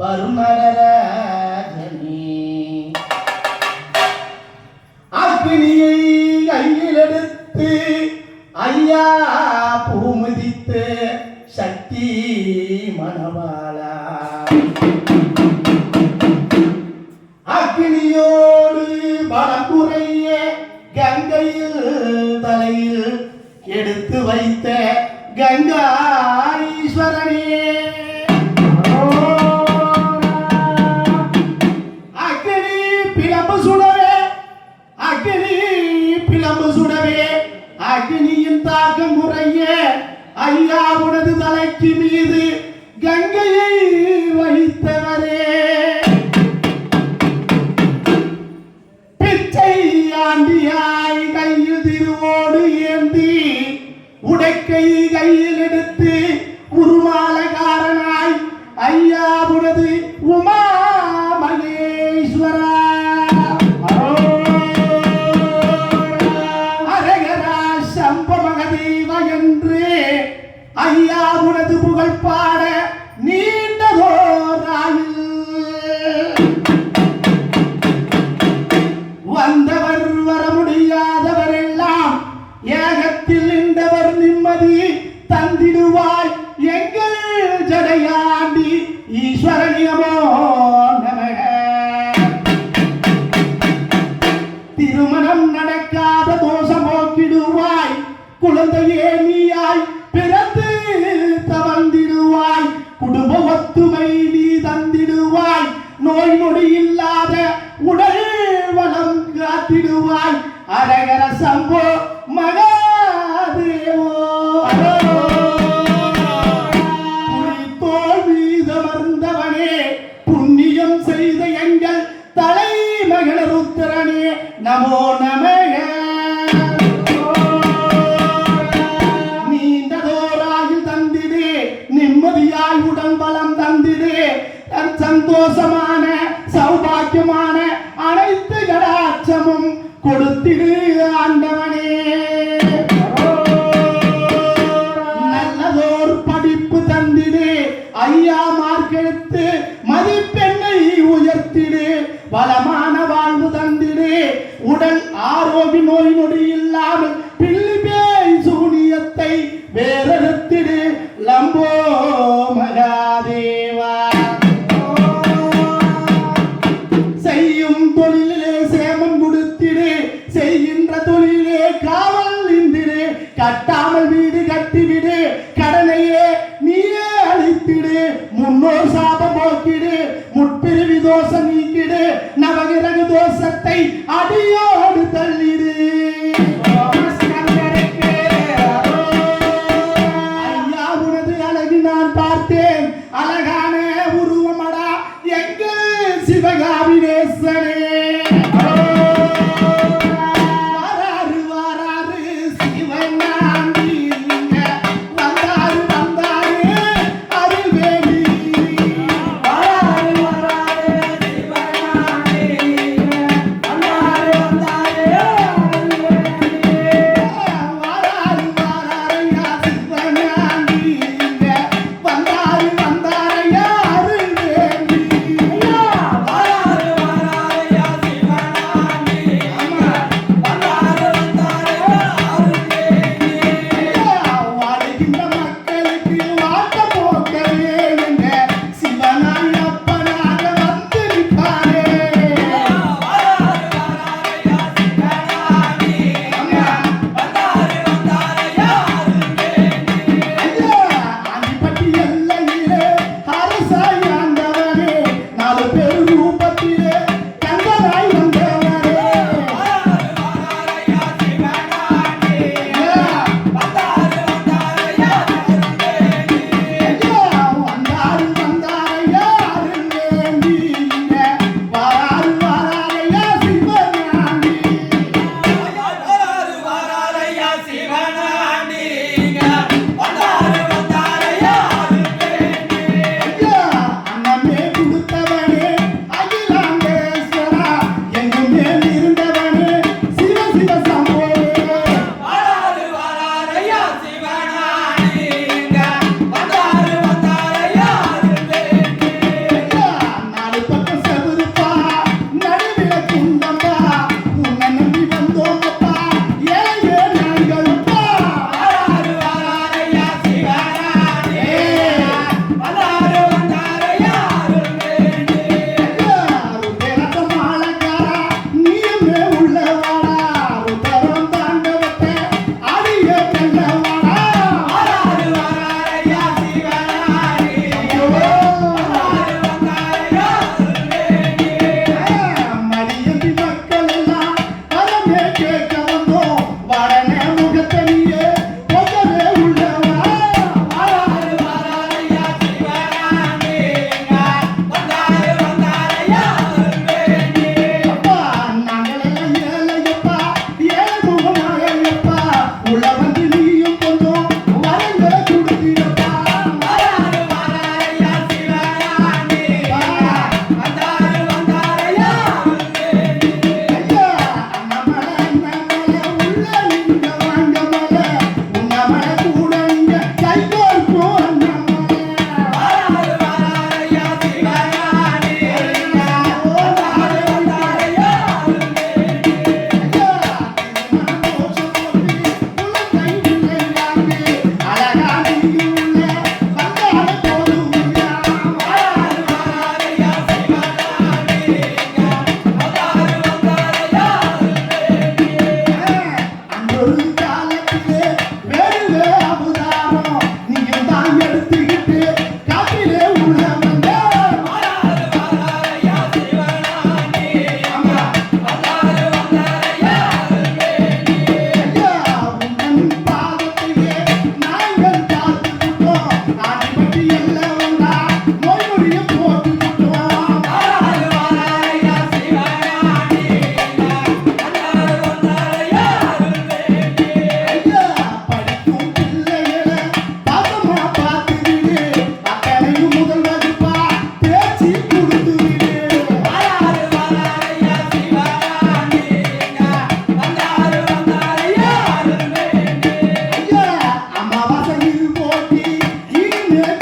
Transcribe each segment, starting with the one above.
வரும் அக்னியை கையில் எடுத்து ஐயா பூமுதித்து சக்தி மணவாளா. அக்னியோடு பலகுறைய கங்கையில் தலையில் எடுத்து வைத்த கங்கா முறைய ஐயா உனது உனது புகழ் பாட நீண்டதோராயில் வந்தவர் வர முடியாதவர் எல்லாம் ஏகத்தில் நின்றவர் நிம்மதி தந்திடுவாய் எங்கள் ஜடையாண்டி ஈஸ்வரன். நோய் இல்லாத உடல் வளம் காத்திடுவாய். அரகர சம்போ மகாதேவோ. புலித்தோல் மீதமர்ந்தவனே புண்ணியம் செய்த எங்கள் தலைமகன ருத்திரனே நமோ நமக. நீண்டதோராயில் தந்திடு நிம்மதியாய் உடல் பலம் தந்திடு தன் முன்னோர் சாபம் போக்கிடு முற்பிரிவி தோசை நீக்கிடு நவகிரகு தோஷத்தை அடியோடு தள்ளிடு. ஐயா உனது அழகு நான் பார்த்தேன். அழகான உருவமடா எங்கே சிவகாவினே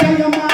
Ay.